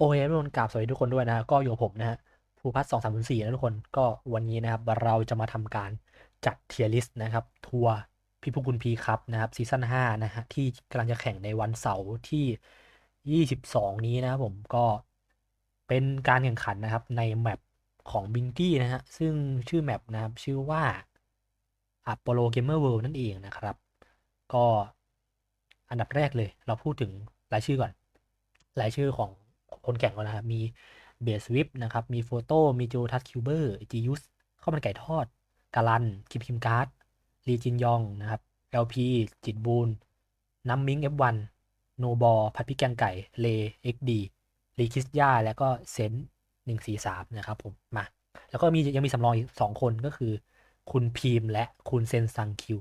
โอเคทุกคนกราบสวัสดีทุกคนด้วยนะก็อยู่ผมนะฮะภูพัฒน์สองสามสี่นะทุกคนก็วันนี้นะครับเราจะมาทำการจัดเทียร์ลิสต์นะครับ ทัวร์พี่พุกุลพีครับนะครับซีซั่นห้านะฮะที่กำลังจะแข่งในวันเสาร์ที่ยี่สิบสองนี้นะครับผมก็เป็นการแข่งขันนะครับในแมปของบิงกี้นะฮะซึ่งชื่อแมปนะครับชื่อว่า Apollo Gamer World นั่นเองนะครับ ก็อันดับแรกเลย เราพูดถึงรายชื่อก่อน รายชื่อของ คนแข่งก่อนนะครับ มีเบสวิปนะครับ มีโฟโต้ มีโจทัสคิวเบอร์จียุสข้าวมันไก่ทอดกาลัน คิมคิมการ์ดลีจินยองนะครับ LP จิตบูนน้ำมิง F1 โนบอผัดพริกแกงไก่ เลเอ็กดีลีคิสยาแล้วก็เซนหนึ่งสี่สามนะครับผม มา แล้วก็มียังมีสำรองอีกสองคนก็คือ คุณพีมและคุณเซนซังคิว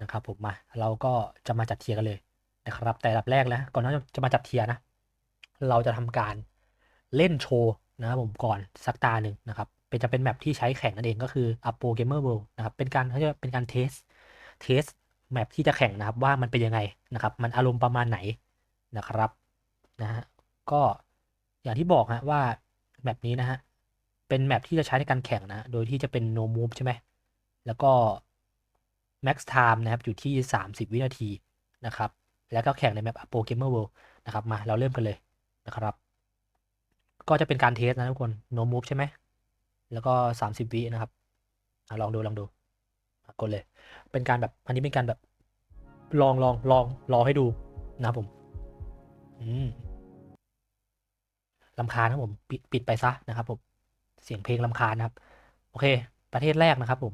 นะครับผมมา เราก็จะมาจัดเทียร์กันเลยนะครับ แต่ดับแรกแล้วก่อนที่จะมาจัดเทียร์นะ เราจะทำการเล่นโชว์นะครับผมก่อนสักตาหนึ่งนะครับเป็นจะเป็นแมปที่ใช้แข่งนั่นเองก็คือ Appo Gamer World นะครับเป็นการเขาจะเป็นการเทสเทสแมปที่จะแข่งนะครับว่ามันเป็นยังไงนะครับ มันอารมณ์ประมาณไหนนะครับนะฮะก็อย่างที่บอกฮะว่าแมปนี้นะฮะเป็นแมปที่จะใช้ในการแข่งนะ โดยที่จะเป็น no move ใช่ไหม แล้วก็ max time นะครับอยู่ที่ 30 วินาทีนะครับ แล้วก็แข่งในแมป Appo Gamer World นะครับ มาเราเริ่มกันเลย นะครับ ก็จะเป็นการเทสนะทุกคน no move ใช่ไหม แล้วก็ 30 วินะครับอลองดูลองดู กดเลย เป็นการแบบ อันนี้เป็นการแบบ ลองลองลองรอให้ดูนะครับผม อืมลำคาญครับผมปิดปิดไปซะนะครับผม เสียงเพลงลำคาญนะครับ โอเค ประเทศแรกนะครับผม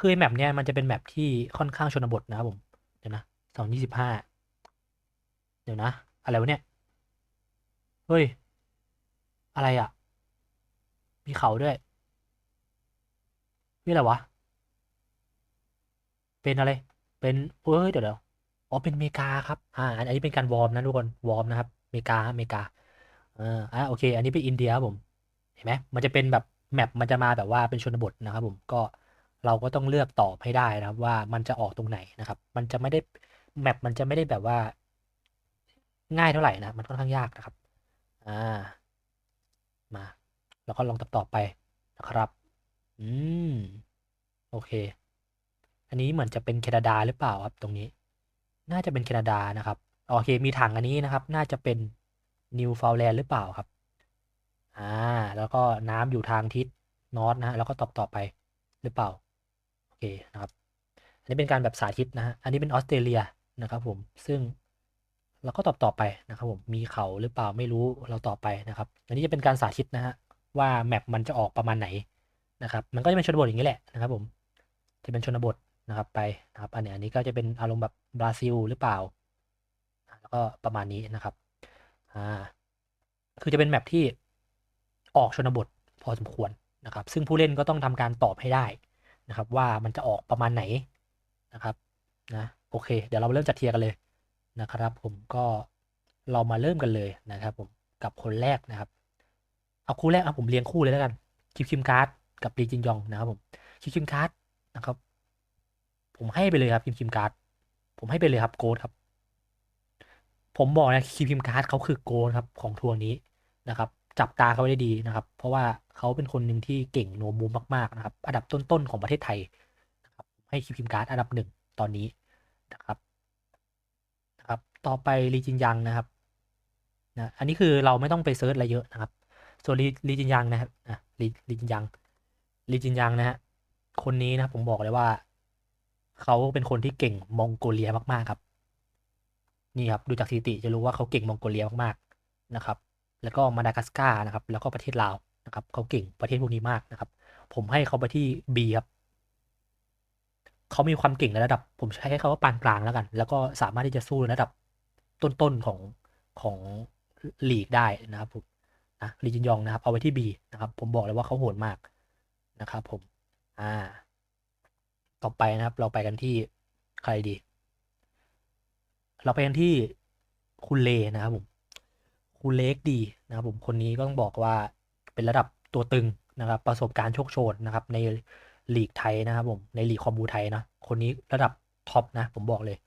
คือแมปเนี้ยมันจะเป็นแมปที่ค่อนข้างชนบทนะครับผม เดี๋ยวนะสองยี่สิบห้า เดี๋ยวนะ อะไรวะเนี่ย เฮ้ย อะไรอะ มีเขาด้วยนี่อะไรวะ เป็นอะไร เป็นเฮ้ยเดี๋ยวเดี๋ยวอ๋อเป็นเมกาครับอ่าอันนี้เป็นการวอร์มนะทุกคนวอร์มนะครับเมกาเมกาอ่าอ่าโอเค อันนี้เป็นอินเดียครับผมเห็นไหมมันจะเป็นแบบแมปมันจะมาแบบว่าเป็นชนบทนะครับผมก็เราก็ต้องเลือกตอบให้ได้นะครับว่ามันจะออกตรงไหนนะครับ มันจะไม่ได้แมปมันจะไม่ได้แบบว่า ง่ายเท่าไหร่นะมันค่อนข้างยากนะครับ อ่า มา แล้วก็ลองตอบต่อไปนะครับ อืม โอเค อันนี้เหมือนจะเป็นแคนาดาหรือเปล่าครับตรงนี้ น่าจะเป็นแคนาดานะครับ โอเค มีถังอันนี้นะครับ น่าจะเป็นนิวฟาวแลนด์หรือเปล่าครับ อ่า แล้วก็น้ำอยู่ทางทิศนอร์ทนะฮะ แล้วก็ตอบต่อไปหรือเปล่า โอเคนะครับ อันนี้เป็นการแบบสาธิตนะฮะ อันนี้เป็นออสเตรเลียนะครับผม ซึ่ง เราก็ตอบต่อไปนะครับผมมีเขาหรือเปล่าไม่รู้เราตอบไปนะครับอันนี้จะเป็นการสาธิตนะฮะว่าแมปมันจะออกประมาณไหนนะครับมันก็จะเป็นชนบทอย่างนี้แหละนะครับผมจะเป็นชนบทนะครับไปนะครับอันนี้อันนี้ก็จะเป็นอารมณ์แบบบราซิลหรือเปล่า แล้วก็ประมาณนี้นะครับอ่าคือจะเป็นแมปที่ออกชนบทพอสมควรนะครับ ซึ่งผู้เล่นก็ต้องทำการตอบให้ได้นะครับ ว่ามันจะออกประมาณไหนนะครับนะโอเค เดี๋ยวเราเริ่มจัดเทียร์กันเลย นะครับ ผมก็เรามาเริ่มกันเลยนะครับ ผมกับคนแรกนะครับ เอาคู่แรกเอาผมเรียงคู่เลยแล้วกันคิมคิมการ์ดกับลีจินยองนะครับ ผมคิมคิมการ์ดนะครับ ผมให้ไปเลยครับคิมคิมการ์ดผมให้ไปเลยครับโกดครับ ผมบอกนะคิมคิมการ์ดเขาคือโกดครับของทัวร์นี้นะครับ จับตาเขาไว้ได้ดีนะครับ เพราะว่าเขาเป็นคนหนึ่งที่เก่งโนมูมากๆนะครับ อันดับต้นๆของประเทศไทยนะครับให้คิมคิมการ์ดอันดับหนึ่งตอนนี้นะครับนะครับ ต่อไปลีจินยังนะครับนะอันนี้คือเราไม่ต้องไปเซิร์ชอะไรเยอะนะครับ ส่วนลีลีจินยังนะครับนะลีลีจินยังลีจินยังนะฮะคนนี้นะผมบอกเลยว่า เขาเป็นคนที่เก่งมองโกเลียมากๆครับ นี่ครับดูจากสถิติจะรู้ว่าเขาเก่งมองโกเลียมากๆนะครับ แล้วก็มาดากัสการ์นะครับ แล้วก็ประเทศลาวนะครับเขาเก่งประเทศพวกนี้มากนะครับ ผมให้เขาไปที่ B ครับเขามีความเก่งในระดับ ผมใช้ให้เขาว่าปานกลางแล้วกัน แล้วก็สามารถที่จะสู้ในระดับ ต้นๆของของลีกได้นะครับผมนะลีจินยองนะครับ เอาไว้ที่ B นะครับ ผมบอกเลยว่าเขาโหดมากนะครับ ผม อ่า ต่อไปนะครับ เราไปกันที่ใครดี เราไปกันที่คุณเลนะครับผมคุณเล็กดีนะครับผมคนนี้ก็ต้องบอกว่าเป็นระดับตัวตึงนะครับ ประสบการณ์โชคโชนนะครับ ในลีกไทยนะครับผมในลีกคอมบูไทยนะคนนี้ระดับท็อปนะ ผมบอกเลย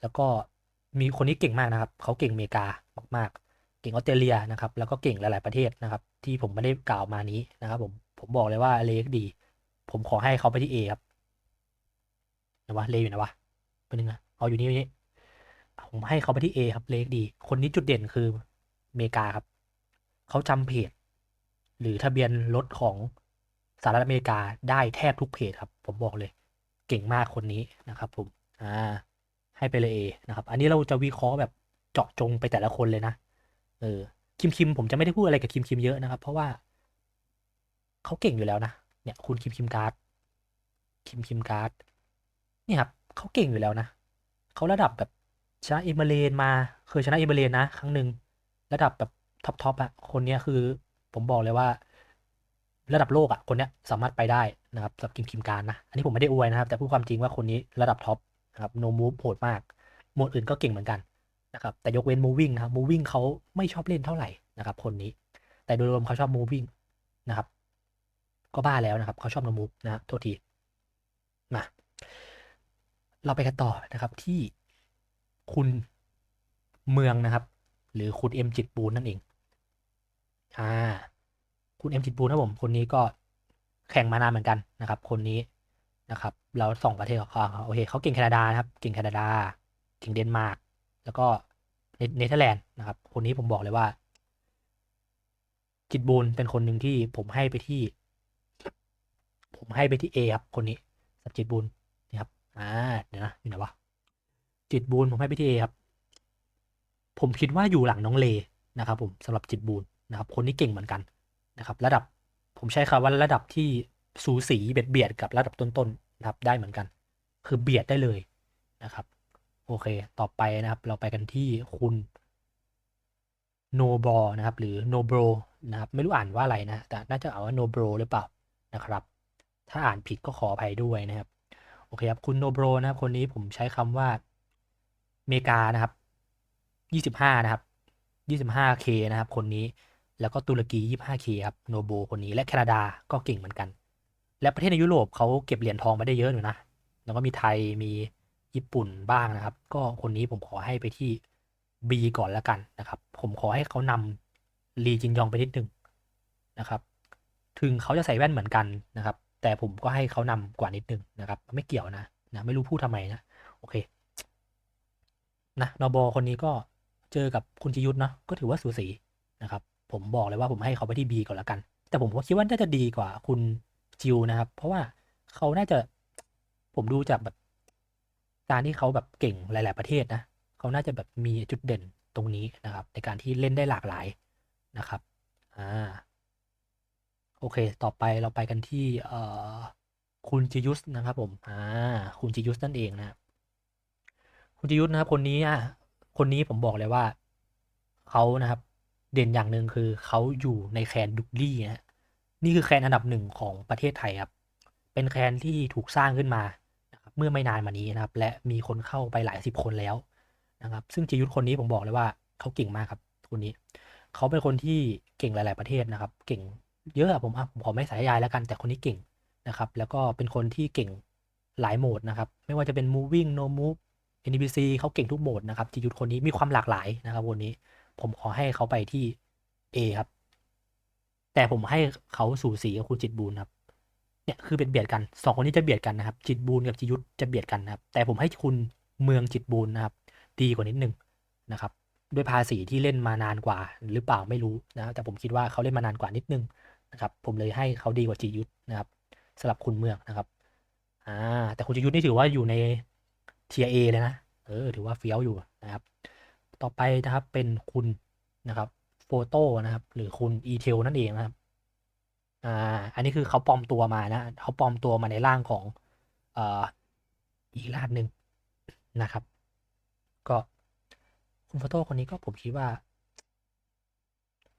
แล้วก็ มีคนนี้เก่งมากนะครับ เขาเก่งอเมริกามากๆ เก่งออสเตรเลียนะครับ แล้วก็เก่งหลาย ๆประเทศนะครับ ที่ผมไม่ได้กล่าวมานี้นะครับผมผมบอกเลยว่าเลกดี ผมขอให้เขาไปที่เอครับไหนวะเลอยู่ไหนวะเป็นยังไงเอาอยู่นี่อยู่นี่ผมให้เขาไปที่เอครับเลกดี คนนี้จุดเด่นคืออเมริกาครับ เขาจำเพจ หรือทะเบียนรถของสหรัฐอเมริกาได้แทบทุกเพจครับ ผมบอกเลย เก่งมากคนนี้นะครับ ผม อ่า ให้ไปเลยเอนะครับ อันนี้เราจะวิเคราะห์แบบเจาะจงไปแต่ละคนเลยนะ เออ คิมคิมผมจะไม่ได้พูดอะไรกับคิมคิมเยอะนะครับ เพราะว่าเขาเก่งอยู่แล้วนะ เนี่ย คุณคิมคิมการ์ด คิมคิมการ์ด เนี่ยครับเขาเก่งอยู่แล้วนะ เขาระดับแบบชนะเอเมเรนมา เคยชนะเอเมเรนนะ ครั้งหนึ่งระดับแบบท็อปทอปอะคนเนี้ยคือ ผมบอกเลยว่า ระดับโลกอะคนเนี้ยสามารถไปได้นะครับสำหรับคิมคิมการนะ อันนี้ผมไม่ได้อวยนะครับ แต่พูดความจริงว่าคนนี้ระดับท็อป นะครับโนมูฟโหดมากโหมดอื่นก็เก่งเหมือนกันนะครับแต่ยกเว้น moving นะครับ moving เขาไม่ชอบเล่นเท่าไหร่นะครับคนนี้ แต่โดยรวมเขาชอบ moving นะครับ ก็บ้าแล้วนะครับเขาชอบ no move นะโทษทีมาเราไปกันต่อนะครับที่คุณเมืองนะครับ หรือคุณเอ็มจิตปูนนั่นเองอ่าคุณเอ็มจิตปูนนะผมคนนี้ก็แข่งมานานเหมือนกันนะครับ คนนี้ นะครับเราสองประเทศของเขาโอเคเขาเก่งแคนาดานะครับเก่งแคนาดาเก่งเดนมาร์กแล้วก็เนเธอร์แลนด์นะครับ คนนี้ผมบอกเลยว่า จิตบูนเป็นคนหนึ่งที่ผมให้ไปที่ ผมให้ไปที่เอครับคนนี้สับจิตบูนนี่ครับอ่าเดี๋ยวนะอยู่ไหนวะจิตบูนผมให้ไปที่เอครับ ผมคิดว่าอยู่หลังน้องเลนะครับ ผมสำหรับจิตบูนนะครับ คนนี้เก่งเหมือนกันนะครับ ระดับผมใช้คำว่าระดับที่ สูสีเบียดเบียดกับระดับต้นๆนะครับได้เหมือนกัน คือเบียดได้เลยนะครับ โอเค ต่อไปนะครับ เราไปกันที่คุณโนบอนะครับ หรือโนโบรนะครับ ไม่รู้อ่านว่าอะไรนะ แต่น่าจะอ่านว่าโนโบรหรือเปล่านะครับ ถ้าอ่านผิดก็ขออภัยด้วยนะครับ โอเคครับ คุณโนโบรนะครับ คนนี้ผมใช้คำว่าเมกานะครับยี่สิบห้านะครับยี่สิบห้าเคนะครับ คนนี้ แล้วก็ตุรกียี่ห้าเคครับ โนโบคนนี้ และแคนาดาก็เก่งเหมือนกัน และประเทศในยุโรปเขาเก็บเหรียญทองมาได้เยอะอยู่นะ แล้วก็มีไทยมีญี่ปุ่นบ้างนะครับ ก็คนนี้ผมขอให้ไปที่ B ก่อนแล้วกันนะครับ ผมขอให้เขานำลีจินยองไปนิดนึงนะครับ ถึงเขาจะใส่แว่นเหมือนกันนะครับ แต่ผมก็ให้เขานำกว่านิดนึงนะครับ ไม่เกี่ยวนะนะไม่รู้พูดทำไมนะ โอเคนะนอบอคนนี้ก็เจอกับคุณจิยุทธเนาะก็ถือว่าสูสีนะครับ ผมบอกเลยว่าผมให้เขาไปที่ B ก่อนแล้วกัน แต่ผมก็คิดว่าน่าจะดีกว่าคุณ จิวนะครับ เพราะว่าเขาน่าจะผมดูจากแบบการที่เขาแบบเก่งหลาย ๆ ประเทศนะเขาน่าจะแบบมีจุดเด่นตรงนี้นะครับ ในการที่เล่นได้หลากหลายนะครับอ่าโอเค ต่อไปเราไปกันที่เอ่อคุณจิยุสนะครับผมอ่าคุณจิยุสนั่นเองนะคุณจิยุสนะครับคนนี้อะคนนี้ผมบอกเลยว่าเขานะครับ เด่นอย่างหนึ่งคือเขาอยู่ในแคนดุกลี่นะ นี่คือแคนอันดับหนึ่งของประเทศไทยครับ เป็นแคนที่ถูกสร้างขึ้นมานะครับเมื่อไม่นานมานี้นะครับ และมีคนเข้าไปหลายสิบคนแล้วนะครับ ซึ่งจิยุทธคนนี้ผมบอกเลยว่าเขาเก่งมากครับคนนี้ เขาเป็นคนที่เก่งหลาย ๆ ประเทศนะครับ เก่งเยอะอะผมอะผมขอไม่สายยายแล้วกัน แต่คนนี้เก่งนะครับ แล้วก็เป็นคนที่เก่งหลายโหมดนะครับ ไม่ว่าจะเป็น moving no move NPC เขาเก่งทุกโหมดนะครับจิยุทธคนนี้มีความหลากหลายนะครับคนนี้ ผมขอให้เขาไปที่ A ครับ แต่ผมให้เขาสู่สีกับคุณจิตบูนครับเนี่ยคือเป็นเบียดกันสองคนนี้จะเบียดกันนะครับ จิตบูนกับจิยุทธจะเบียดกันนะครับ แต่ผมให้คุณเมืองจิตบูนนะครับ ดีกว่านิดนึงนะครับ ด้วยภาษีที่เล่นมานานกว่า หรือเปล่าไม่รู้นะครับแต่ผมคิดว่าเขาเล่นมานานกว่านิดนึงนะครับ ผมเลยให้เขาดีกว่าจิยุทธนะครับสำหรับคุณเมืองนะครับอ่าแต่คุณจิยุทธนี่ถือว่าอยู่ในเทียเอเลยนะเออถือว่าเฟี้ยวอยู่นะครับ ต่อไปนะครับเป็นคุณนะครับ โฟโต้นะครับ หรือคุณอีเทลนั่นเองนะครับอ่าอันนี้คือเขาปลอมตัวมานะเขาปลอมตัวมาในร่างของอ่ออีกรางหนึ่งนะครับ ก็คุณโฟโต้คนนี้ก็ผมคิดว่า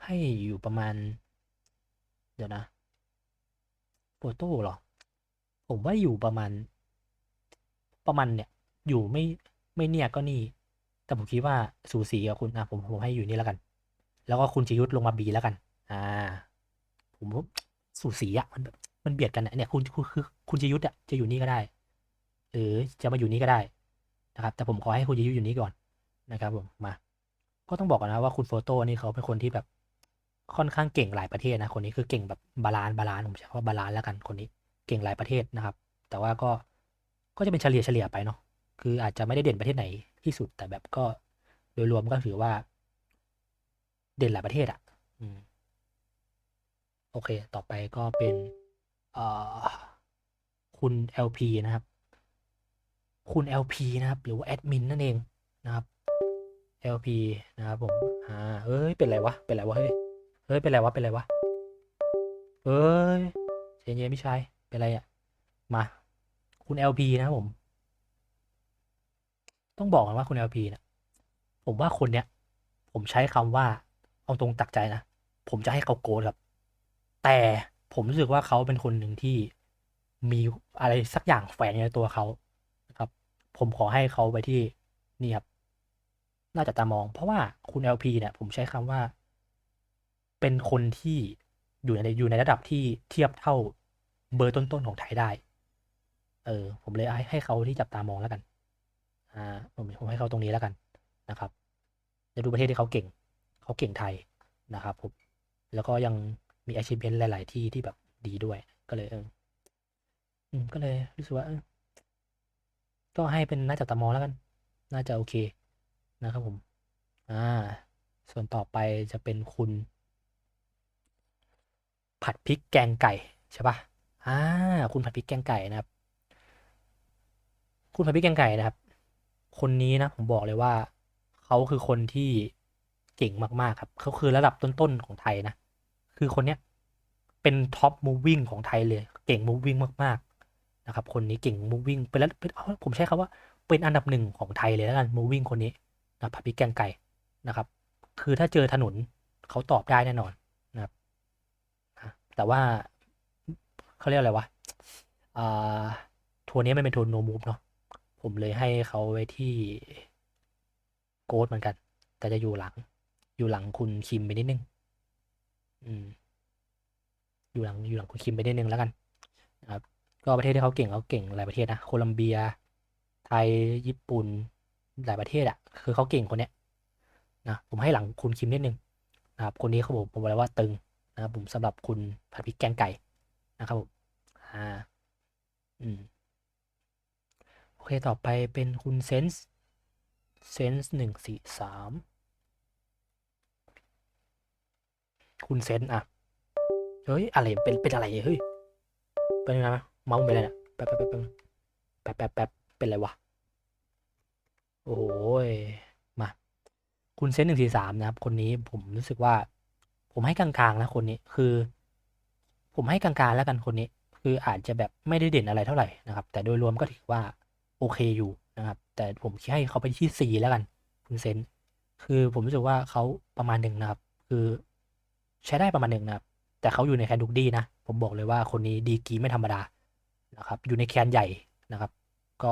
ให้อยู่ประมาณ เดี๋ยวนะโฟโต้หรอ ผมว่าอยู่ประมาณ ประมาณเนี่ย อยู่ไม่ไม่เนี่ยก็นี่ แต่ผมคิดว่าสูสีกับคุณอะผมผมให้อยู่นี่แล้วกัน แล้วก็คุณจิยุทธลงมาบีแล้วกัน อ่า ผมว่าสูสีอะมันแบบมันเบียดกันอะเนี่ยคุณคือ คุณจิยุทธอะจะอยู่นี่ก็ได้ หรือจะมาอยู่นี่ก็ได้นะครับ แต่ผมขอให้คุณจิยุทธอยู่นี่ก่อนนะครับผมมา ก็ต้องบอกก่อนนะว่าคุณโฟโต้นี่เขาเป็นคนที่แบบค่อนข้างเก่งหลายประเทศนะคนนี้คือเก่งแบบบาลานซ์บาลานซ์ผมใช้คำว่าบาลานซ์แล้วกันคนนี้เก่งหลายประเทศนะครับ แต่ว่าก็ก็จะเป็นเฉลี่ยเฉลี่ยไปเนาะคืออาจจะไม่ได้เด่นประเทศไหนที่สุดแต่แบบก็โดยรวมก็ถือว่า เด่นหลายประเทศอะอืมโอเค ต่อไปก็เป็นเอ่อคุณ LP นะครับ คุณ LP นะครับ หรือว่าแอดมินนั่นเองนะครับ LP นะครับผม อ่า เอ้ย เป็นไรวะ เป็นไรวะ เฮ้ย เฮ้ย เป็นไรวะ เป็นไรวะ เอ้ยเจนเย็นพี่ชาย เป็นไรอะ มา คุณ LP นะครับผม ต้องบอกกันว่าคุณ LP เนี่ยผมว่าคนเนี้ย ผมใช้คำว่า เอาตรงตักใจนะ ผมจะให้เขาโกรธครับ แต่ผมรู้สึกว่าเขาเป็นคนหนึ่งที่มีอะไรสักอย่างแฝงในตัวเขาครับ ผมขอให้เขาไปที่นี่ครับ น่าจะตามอง เพราะว่าคุณ LP เนี่ย ผมใช้คำว่า เป็นคนที่อยู่ในอยู่ในระดับที่เทียบเท่าเบอร์ต้นๆของไทยได้ เออ ผมเลยให้ให้เขาที่จับตามองแล้วกัน อ่า ผมผมให้เขาตรงนี้แล้วกันนะครับ จะดูประเทศที่เขาเก่ง เขาเก่งไทยนะครับผมแล้วก็ยังมี achievement หลาย ๆ ที่ที่แบบดีด้วยก็เลยเออก็เลยรู้สึกว่าก็ให้เป็นน่าจับตามองแล้วกัน น่าจะโอเคนะครับผม อ่า ส่วนต่อไปจะเป็นคุณ ผัดพริกแกงไก่ใช่ปะอ่า คุณผัดพริกแกงไก่นะครับ คุณผัดพริกแกงไก่นะครับ คนนี้นะผมบอกเลยว่า เขาคือคนที่ เก่งมากๆครับเขาคือระดับต้นๆของไทยนะ คือคนเนี้ยเป็นท็อปมูฟวิ่งของไทยเลย เก่งมูฟวิ่งมากๆนะครับ คนนี้เก่งมูฟวิ่งเป็นแล้วผมใช้คำว่าเป็นอันดับหนึ่งของไทยเลยแล้วกันมูฟวิ่งคนนี้นะผัดพริกแกงไก่นะครับ คือถ้าเจอถนนเขาตอบได้แน่นอนนะครับแต่ว่าเขาเรียกอะไรวะอ่าทัวร์นี้มันเป็นทัวร์โนมูฟเนาะผมเลยให้เขาไว้ที่โกดเหมือนกัน แต่จะอยู่หลัง อยู่หลังคุณคิมไปนิดนึง อืม อยู่หลังอยู่หลังคุณคิมไปนิดนึงแล้วกันนะครับ ก็ประเทศที่เขาเก่งเขาเก่งหลายประเทศนะโคลัมเบีย ไทยญี่ปุ่นหลายประเทศอะ่ะ คือเขาเก่งคนเนี้ยนะผมให้หลังคุณคิมนิดนึงนะครับ คนนี้เขาบอกผมบอกเลยว่าตึงนะครับผมสำหรับคุณผัดพริกแกงไก่นะครับผมอ่าอืมโอเค ต่อไปเป็นคุณเซนส์เซนส์หนึ่งสี่สาม คุณเซนอะ เฮ้ย อะไร เป็น เป็นอะไร เฮ้ย เป็นยังไงเมาส์เป็นอะไรเลยแป๊บแป๊บแป๊บแป๊บแป๊บแป๊บเป็นอะไรวะ โอ้ย มา คุณเซนหนึ่งสี่สามนะครับ คนนี้ผมรู้สึกว่า ผมให้กลางๆนะคนนี้ คือ ผมให้กลางๆแล้วกันคนนี้ คืออาจจะแบบไม่ได้เด่นอะไรเท่าไหร่นะครับ แต่โดยรวมก็ถือว่าโอเคอยู่นะครับ แต่ผมคิดให้เขาไปที่สี่แล้วกัน คุณเซน คือผมรู้สึกว่าเขาประมาณหนึ่งนะครับ คือ ใช้ได้ประมาณหนึ่งนะครับ แต่เขาอยู่ในแคนดุกดี้นะ ผมบอกเลยว่าคนนี้ดีกีไม่ธรรมดานะครับ อยู่ในแคนใหญ่นะครับ ก็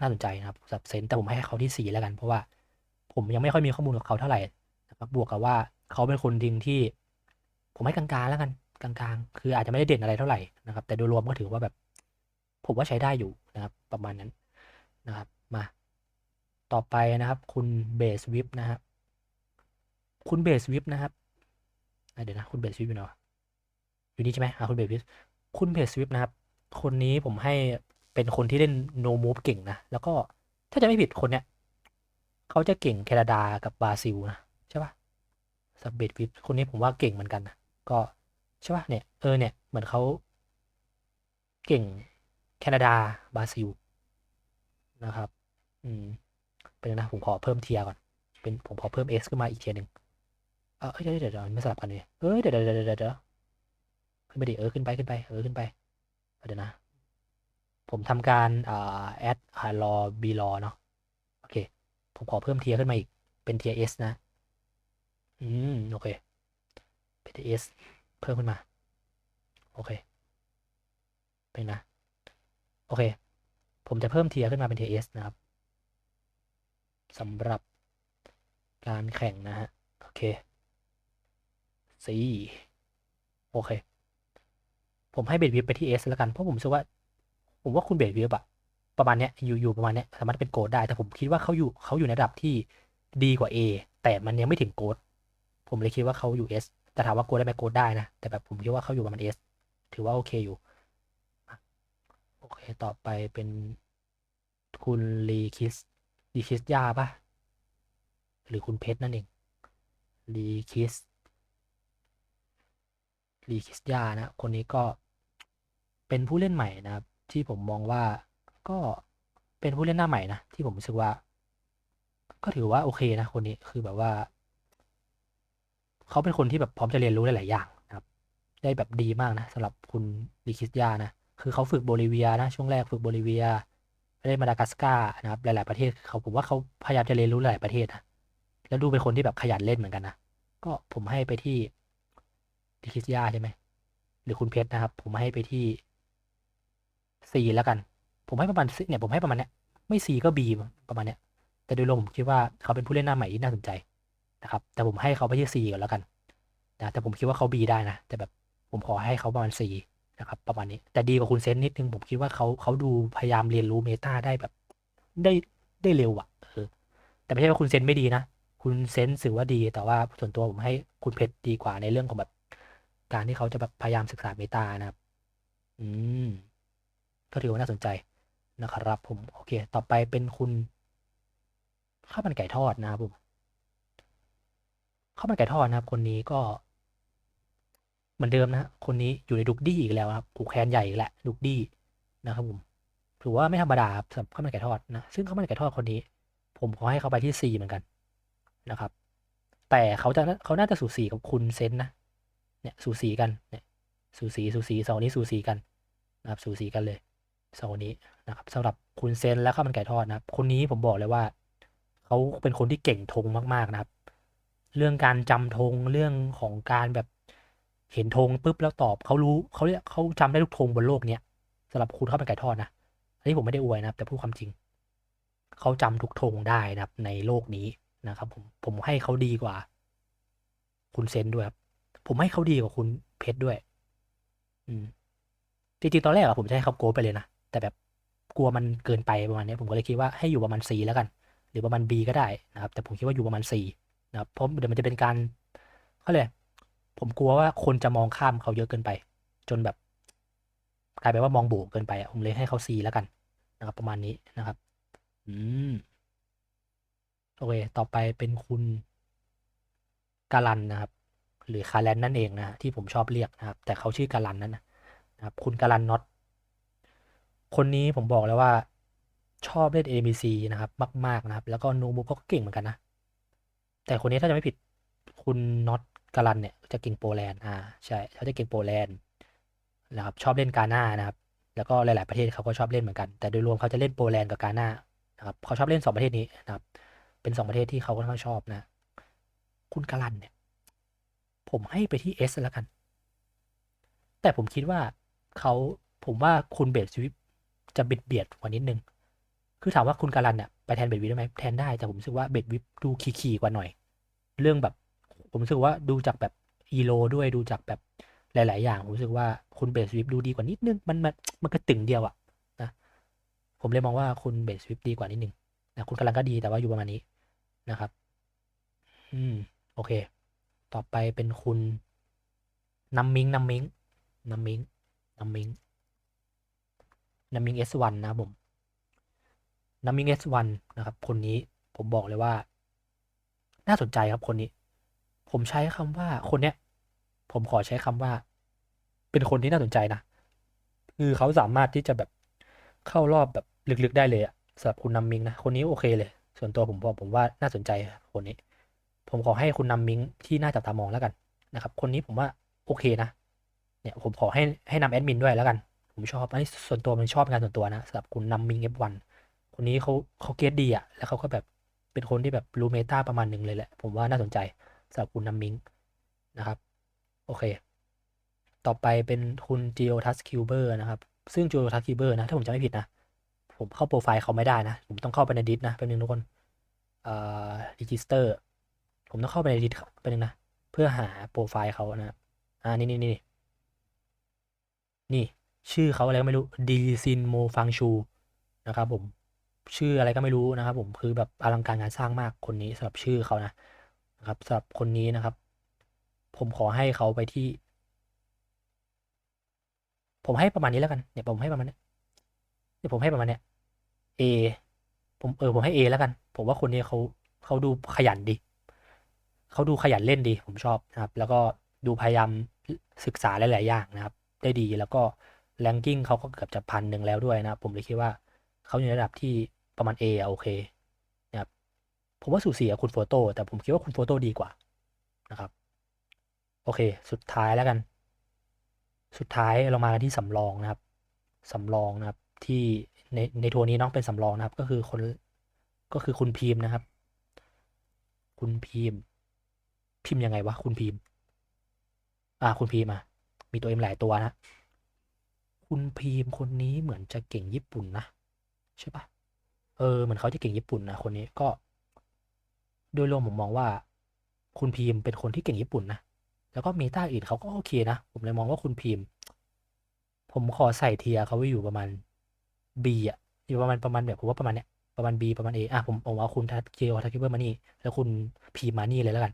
น่าสนใจนะครับสับเซนแต่ผมให้เขาที่สี่แล้วกัน เพราะว่าผมยังไม่ค่อยมีข้อมูลกับเขาเท่าไหร่นะครับบวกกับว่าเขาเป็นคนดิงที่ ผมให้กลางๆแล้วกันกลางๆ คืออาจจะไม่ได้เด่นอะไรเท่าไหร่นะครับ แต่โดยรวมก็ถือว่าแบบ ผมว่าใช้ได้อยู่นะครับ ประมาณนั้นนะครับมาต่อไปนะครับ คุณเบสวิปนะครับคุณเบสวิปนะครับ เดี๋ยวนะคุณเบสวิปอยู่ไหนอยู่นี่ใช่ไหมอ่าคุณเบสวิปคุณเบสวิปนะครับ คนนี้ผมให้เป็นคนที่เล่นโนมูฟเก่งนะ แล้วก็ถ้าจะไม่ผิดคนเนี้ยเขาจะเก่งแคนาดากับบราซิลนะใช่ปะสับเบสวิปคนนี้ผมว่าเก่งเหมือนกันนะก็ใช่ปะเนี่ยเออเนี่ยเหมือนเขาเก่งแคนาดาบราซิลนะครับ อืมเป็นนะผมขอเพิ่มเทียร์ก่อน เป็นผมขอเพิ่ม S ขึ้นมาอีกเทียร์หนึ่ง เออเดี๋ยวเดี๋ยวเดี๋ยวไม่สลับกันเลยเอ้ยเดี๋ยวเดี๋ยวเดี๋ยวเดี๋ยวขึ้นไปดิเออขึ้นไปขึ้นไปเออขึ้นไปเดี๋ยวนะ ผมทำการอ่าแอดอ่ารอบีรอเนาะโอเค ผมขอเพิ่มเทียร์ขึ้นมาอีกเป็นเทียร์ S นะ อืมโอเคเป็นเทียร์ S เพิ่มขึ้นมา โอเคเป็นนะ โอเค ผมจะเพิ่มเทียร์ขึ้นมาเป็นเทียร์ S นะครับสำหรับการแข่งนะฮะโอเค สี่โอเค ผมให้เบดวิปไปที่ S แล้วกันเพราะผมรู้สึกว่า ผมว่าคุณเบดวิปอะประมาณเนี้ยอยู่อยู่ประมาณเนี้ยสามารถเป็นโกดได้ แต่ผมคิดว่าเขาอยู่เขาอยู่ในระดับที่ดีกว่า A แต่มันยังไม่ถึงโกดผมเลยคิดว่าเขาอยู่ S แต่ถามว่าโกดได้ไหมโกดได้นะ แต่แบบผมคิดว่าเขาอยู่ประมาณ S ถือว่าโอเคอยู่โอเค ต่อไปเป็นคุณลีคิสลีคิสยาปะหรือคุณเพชรนั่นเองลีคิส ลีคิสยานะ คนนี้ก็เป็นผู้เล่นใหม่นะครับ ที่ผมมองว่าก็เป็นผู้เล่นหน้าใหม่นะที่ผมรู้สึกว่า ก็ถือว่าโอเคนะ คนนี้คือแบบว่า เขาเป็นคนที่แบบพร้อมจะเรียนรู้หลายๆอย่างนะครับ ได้แบบดีมากนะสำหรับคุณลิคิสยานะคือเขาฝึกโบลิเวียนะช่วงแรกฝึกโบลิเวียไปเล่นมาดากัสการ์นะครับ หลาย ๆประเทศเขาผมว่าเขาพยายามจะเรียนรู้หลายประเทศนะแล้วดูเป็นคนที่แบบขยันเล่นเหมือนกันนะก็ผมให้ไปที่ ลิคิสยาใช่ไหมหรือคุณเพชรนะครับ ผมให้ไปที่ซีแล้วกัน ผมให้ประมาณเนี่ยผมให้ประมาณเนี้ยไม่ซีก็บีประมาณเนี้ยแต่โดยรวมผมคิดว่าเขาเป็นผู้เล่นหน้าใหม่ที่น่าสนใจนะครับ แต่ผมให้เขาไปที่ซีก่อนแล้วกันนะแต่ผมคิดว่าเขาบีได้นะ แต่แบบผมขอให้เขาประมาณซีนะครับประมาณนี้ แต่ดีกว่าคุณเซนนิดนึงผมคิดว่าเขาเขาดูพยายามเรียนรู้เมตาได้แบบได้ได้เร็วอะเออแต่ไม่ใช่ว่าคุณเซนไม่ดีนะ คุณเซนสือว่าดี แต่ว่าส่วนตัวผมให้คุณเพชรดีกว่าในเรื่องของแบบ การที่เขาจะแบบพยายามศึกษาเมตานะครับ อืม ก็ถือว่าน่าสนใจนะครับ ผม โอเค ต่อไปเป็นคุณข้าวมันไก่ทอดนะครับผมข้าวมันไก่ทอดนะครับ คนนี้ก็ เหมือนเดิมนะคนนี้อยู่ในดุกดี้อีกแล้วครับกูแคนใหญ่อีกแหละดุกดี้นะครับผมถือว่าไม่ธรรมดาสำหรับข้าวมันไก่ทอดนะซึ่งข้าวมันไก่ทอดคนนี้ ผมขอให้เขาไปที่ซีเหมือนกันนะครับ แต่เขาจะเขาน่าจะสูสีกับคุณเซนนะ เนี่ยสูสีกันเนี่ยสูสีสูสีสองนี้สูสีกันนะครับสูสีกันเลยสองนี้นะครับสำหรับคุณเซนและข้าวมันไก่ทอดนะครับ คนนี้ผมบอกเลยว่าเขาเป็นคนที่เก่งธงมากๆนะครับ เรื่องการจำธงเรื่องของการแบบเห็นธงปุ๊บแล้วตอบเขารู้เขาเรียกเขาจำได้ทุกธงบนโลกเนี้ยสำหรับคุณข้าวมันไก่ทอดนะอันนี้ผมไม่ได้อวยนะครับ แต่พูดความจริงเขาจำทุกธงได้นะครับในโลกนี้นะครับ ผมผมให้เขาดีกว่า คุณเซนด้วยครับ ผมให้เขาดีกว่าคุณเพชรด้วย อืมจริงๆตอนแรกอะผมจะให้เขาโกไปเลยนะ แต่แบบกลัวมันเกินไปประมาณนี้ผมก็เลยคิดว่าให้อยู่ประมาณ C แล้วกัน หรือประมาณ B ก็ได้นะครับ แต่ผมคิดว่าอยู่ประมาณ C นะครับเพราะเดี๋ยวมันจะเป็นการเขาเลยผมกลัวว่าคนจะมองข้ามเขาเยอะเกินไป จนแบบ กลายเป็นว่ามองบวกเกินไปผมเลยให้เขา C แล้วกันนะครับ ประมาณนี้นะครับ อืมโอเค ต่อไปเป็นคุณกาลันนะครับ หรือคาแลนนั่นเองนะที่ผมชอบเรียกนะครับ แต่เขาชื่อกาลันนั่นนะครับ คุณกาลันน็อตคนนี้ผมบอกแล้วว่าชอบเล่น ABC นะครับ มากๆนะครับ แล้วก็โนมูเขาก็เก่งเหมือนกันนะ แต่คนนี้ถ้าจะไม่ผิดคุณน็อตกาลันเนี่ยจะเก่งโปแลนด์อ่าใช่เขาจะเก่งโปแลนด์นะครับชอบเล่นกาหน้านะครับ แล้วก็หลาย ๆประเทศเขาก็ชอบเล่นเหมือนกัน แต่โดยรวมเขาจะเล่นโปแลนด์กับกาหน้านะครับเขาชอบเล่นสองประเทศนี้นะครับ เป็นสองประเทศที่เขาค่อนข้างชอบนะ คุณกาลันเนี่ย ผมให้ไปที่ S แล้วกัน แต่ผมคิดว่าเขาผมว่าคุณเบสวิปจะเบียดเบียดกว่านิดนึง คือถามว่าคุณการันเนี่ยไปแทนเบดวิปได้ไหมแทนได้ แต่ผมรู้สึกว่าเบดวิปดูขี่ๆกว่าหน่อย เรื่องแบบ ผมรู้สึกว่าดูจากแบบอีโลด้วยดูจากแบบหลาย ๆ อย่าง ผมรู้สึกว่าคุณเบสวิปดูดีกว่านิดนึง มันมันมันก็ตึงเดียวอะนะผมเลยมองว่าคุณเบสวิปดีกว่านิดนึงนะคุณกำลังก็ดีแต่ว่าอยู่ประมาณนี้นะครับ อืม โอเค ต่อไปเป็นคุณน้ำมิงน้ำมิงน้ำมิงน้ำมิงน้ำมิง S1 นะครับผมน้ำมิง S1 นนะครับ คนนี้ผมบอกเลยว่า น่าสนใจครับคนนี้ ผมใช้คำว่าคนเนี้ย ผมขอใช้คำว่า เป็นคนที่น่าสนใจนะ คือเขาสามารถที่จะแบบเข้ารอบแบบลึกๆได้เลยอะสำหรับคุณน้ำมิงนะ คนนี้โอเคเลย ส่วนตัวผมบอกผมว่าน่าสนใจคนนี้ ผมขอให้คุณนำมิงที่น่าจับตามองแล้วกันนะครับ คนนี้ผมว่าโอเคนะ เนี่ยผมขอให้ให้นำแอดมินด้วยแล้วกัน ผมชอบอันนี้ส่วนตัวมันชอบงานส่วนตัวนะสำหรับคุณนำมิง F1 คนนี้เขาเขาเกตดีอะแล้วเขาก็แบบเป็นคนที่แบบรู้เมตาประมาณหนึ่งเลยแหละ ผมว่าน่าสนใจสำหรับคุณนำมิงนะครับ โอเค ต่อไปเป็นคุณ g e o t a s Cuber นะครับ ซึ่ง g e o t a s Cuber นะ ถ้าผมจำไม่ผิดนะ ผมเข้าโปรไฟล์เขาไม่ได้นะ ผมต้องเข้าไปในดิสนะเป็นหนึ่งทุกคนเอ่อ register ผมต้องเข้าไปในดิสไปหนึ่งนะ เพื่อหาโปรไฟล์เขานะอ่านี่นี่นี่นี่ ชื่อเขาอะไรก็ไม่รู้ดีซินโมฟังชูนะครับผมชื่ออะไรก็ไม่รู้นะครับ ผมคือแบบอลังการงานสร้างมากคนนี้สำหรับชื่อเขานะนะครับสำหรับคนนี้นะครับ ผมขอให้เขาไปที่ ผมให้ประมาณนี้แล้วกันเนี่ยผมให้ประมาณเนี้ยเดี๋ยวผมให้ประมาณเนี้ย A ผมเออผมให้ A แล้วกัน ผมว่าคนนี้เขาเขาดูขยันดี เขาดูขยันเล่นดีผมชอบนะครับ แล้วก็ดูพยายามศึกษาหลาย ๆ อย่างนะครับ ได้ดีแล้วก็แรงกิ้งเขาก็เกือบจะพันหนึ่งแล้วด้วยนะผมเลยคิดว่าเขาอยู่ในระดับที่ประมาณ A อะโอเคนะครับผมว่าสูสีกับคุณโฟโต้แต่ผมคิดว่าคุณโฟโต้ดีกว่านะครับ โอเค สุดท้ายแล้วกัน สุดท้ายเรามากันที่สำรองนะครับสำรองนะครับที่ในในทัวร์นี้น้องเป็นสำรองนะครับ ก็คือคนก็คือคุณพีมนะครับ คุณพีม พิมพ์ยังไงวะคุณพีมอ่า คุณพีมอะมีตัวเอ็มหลายตัวนะ คุณพีมคนนี้เหมือนจะเก่งญี่ปุ่นนะใช่ปะเออเหมือนเขาจะเก่งญี่ปุ่นนะคนนี้ก็ โดยรวมผมมองว่า คุณพีมเป็นคนที่เก่งญี่ปุ่นนะแล้วก็เมตาอื่นเขาก็โอเคนะ ผมเลยมองว่าคุณพีมผมขอใส่เทียเขาไว้อยู่ประมาณ B อะอยู่ประมาณประมาณแบบผมว่าประมาณเนี้ยประมาณ B ประมาณ A อะผมผมเอาคุณทักเกียวทักคิเบอร์มานี่แล้วคุณพีมมานี่เลยแล้วกัน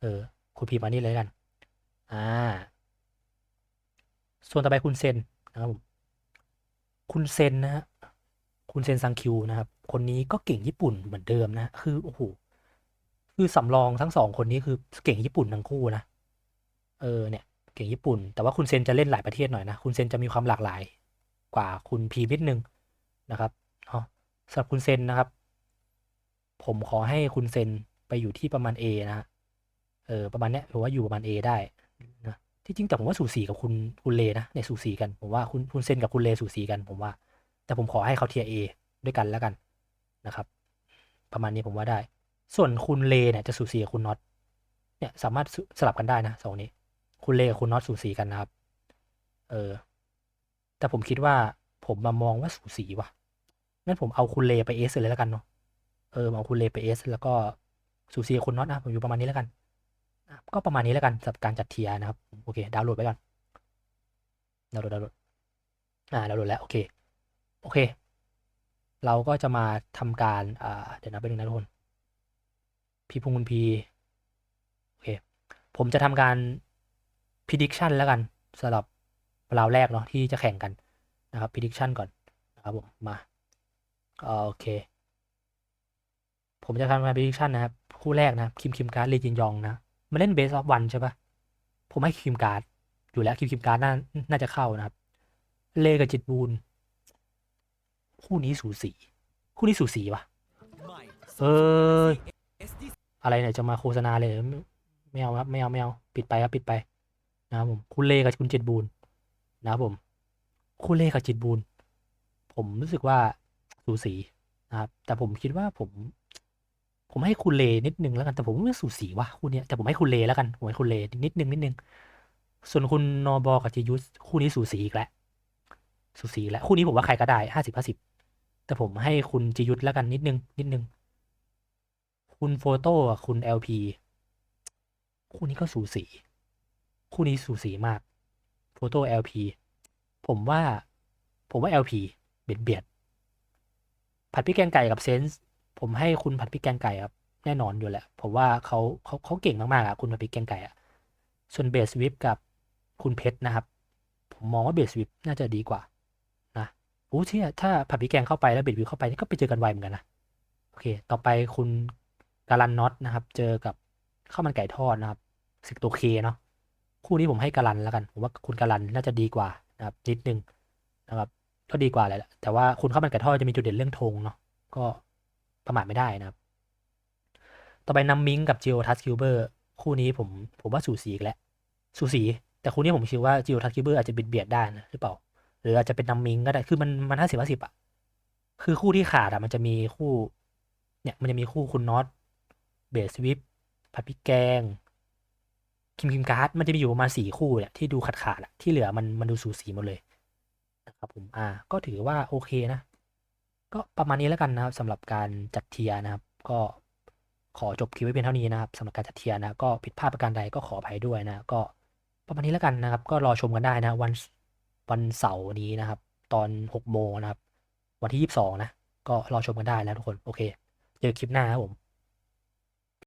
เออคุณพีมมานี่เลยแล้วกัน อ่า ส่วนต่อไปคุณเซนนะครับผมคุณเซนนะฮะคุณเซนซังคิวนะครับ คนนี้ก็เก่งญี่ปุ่นเหมือนเดิมนะ คือโอ้โหคือสำรองทั้งสองคนนี้คือเก่งญี่ปุ่นทั้งคู่นะ เออเนี่ย เก่งญี่ปุ่น แต่ว่าคุณเซนจะเล่นหลายประเทศหน่อยนะ คุณเซนจะมีความหลากหลายกว่าคุณพีมนิดนึงนะครับเนาะสำหรับคุณเซนนะครับ ผมขอให้คุณเซนไปอยู่ที่ประมาณ A นะฮะ เออประมาณเนี้ยผมว่าอยู่ประมาณ A ได้นะที่จริงแต่ผมว่าสูสีกับคุณคุณเลนะเนี่ยสูสีกันผมว่าคุณคุณเซนกับคุณเลสูสีกันผมว่า แต่ผมขอให้เขาเทียร์ A ด้วยกันแล้วกันนะครับ ประมาณนี้ผมว่าได้ ส่วนคุณเลเนี่ยจะสูสีกับคุณน็อตเนี่ยสามารถสสลับกันได้นะสองนี้ คุณเลกับคุณน็อตสูสีกันนะครับ เออ แต่ผมคิดว่าผมมามองว่าสูสีว่ะงั้นผมเอาคุณเลไปเอสเลยแล้วกันเนาะเออเอาคุณเลไปเอสแล้วก็สูสีกับคุณน็อตนะผมอยู่ประมาณนี้แล้วกัน ก็ประมาณนี้แล้วกันสำหรับการจัดเทียนะครับ โอเค ดาวน์โหลดไปก่อนดาวน์โหลดดาวน์โหลดอ่าดาวน์โหลดแล้ว โอเค โอเค เราก็จะมาทำการอ่าเดี๋ยวนะไปหนึ่งนะทุกคนพี่พงคุณพีโอเค ผมจะทำการ prediction แล้วกันสำหรับราวแรกเนาะที่จะแข่งกันนะครับ prediction ก่อนนะครับผมมาโอเค ผมจะทำการ prediction นะครับ คู่แรกนะคิมคิมการ์ดลีจินยองนะ มาเล่น base of one ใช่ปะผมให้คิมการ์ดอยู่แล้วคิมคิมการ์ดน่าน่าจะเข้านะครับ เลกับจิตบูนคู่นี้สูสีคู่นี้สูสีวะเอออะไรเนี่ยจะมาโฆษณาเลยไม่ไม่เอาครับไม่เอาไม่เอาปิดไปครับปิดไปนะครับผมคุณเลกับคุณจิตบูนนะครับผมคุณเลกับจิตบูนผมรู้สึกว่าสูสีนะครับ แต่ผมคิดว่าผม ผมให้คุณเลนิดนึงแล้วกันแต่ผมไม่สูสีว่ะคู่เนี้ยแต่ผมให้คุณเลแล้วกันผมให้คุณเลนิดนึงนิดนึงส่วนคุณนอบอกับจิยุสคู่นี้สูสีอีกแล้วสูสีแล้วคู่นี้ผมว่าใครก็ได้ห้าสิบห้าสิบแต่ผมให้คุณจิยุทธแล้วกันนิดนึง นิดนึง คุณโฟโต้กับคุณ LP คู่นี้ก็สูสี คู่นี้สูสีมากโฟโต้ LP ผมว่า ผมว่า LP เบียดเบียดผัดพริกแกงไก่กับเซนส์ ผมให้คุณผัดพริกแกงไก่ครับแน่นอนอยู่แหละผมว่าเขาเขาเขาเก่งมากๆอะคุณผัดพริกแกงไก่อะส่วนเบสวิปกับคุณเพชรนะครับ ผมมองว่าเบสวิปน่าจะดีกว่านะโอ้เชี่ยถ้าผัดพริกแกงเข้าไปแล้วเบสวิปเข้าไปนี่ก็ไปเจอกันไวเหมือนกันนะโอเค ต่อไปคุณการันน็อตนะครับ เจอกับข้าวมันไก่ทอดนะครับสิกตัวเคเนาะคู่นี้ผมให้การันแล้วกันผมว่าคุณการันน่าจะดีกว่านะครับนิดนึงนะครับก็ดีกว่าแหละแต่ว่าคุณข้าวมันไก่ทอดจะมีจุดเด่นเรื่องธงเนาะก็ ประมาทไม่ได้นะครับ ต่อไปน้ำมิงกับจิโอทัสคิวเบอร์คู่นี้ผมผมว่าสูสีอีกแล้วสูสี แต่คู่นี้ผมคิดว่าจิโอทัสคิวเบอร์อาจจะเบียดเบียดได้นะหรือเปล่า หรืออาจจะเป็นน้ำมิงก็ได้คือมันมันห้าสิบห้าสิบอะคือคู่ที่ขาดอะมันจะมีคู่ เนี่ยมันจะมีคู่คุณน็อตเบสวิปผัดพริกแกงคิมคิมการ์ดมันจะมีอยู่ประมาณสี่คู่เนี่ยที่ดูขาดขาดอะที่เหลือมันมันดูสูสีหมดเลยนะครับผมอ่าก็ถือว่าโอเคนะ ก็ประมาณนี้แล้วกันนะครับสำหรับการจัดเทียนะครับ ก็ขอจบคลิปไว้เพียงเท่านี้นะครับสำหรับการจัดเทียนะก็ผิดพลาดประการใดก็ขออภัยด้วยนะก็ประมาณนี้แล้วกันนะครับ ก็รอชมกันได้นะวันวันเสาร์นี้นะครับ ตอนหกโมงนะครับ วันที่ยี่สิบสองนะ ก็รอชมกันได้แล้วทุกคน โอเค เจอคลิปหน้าครับผม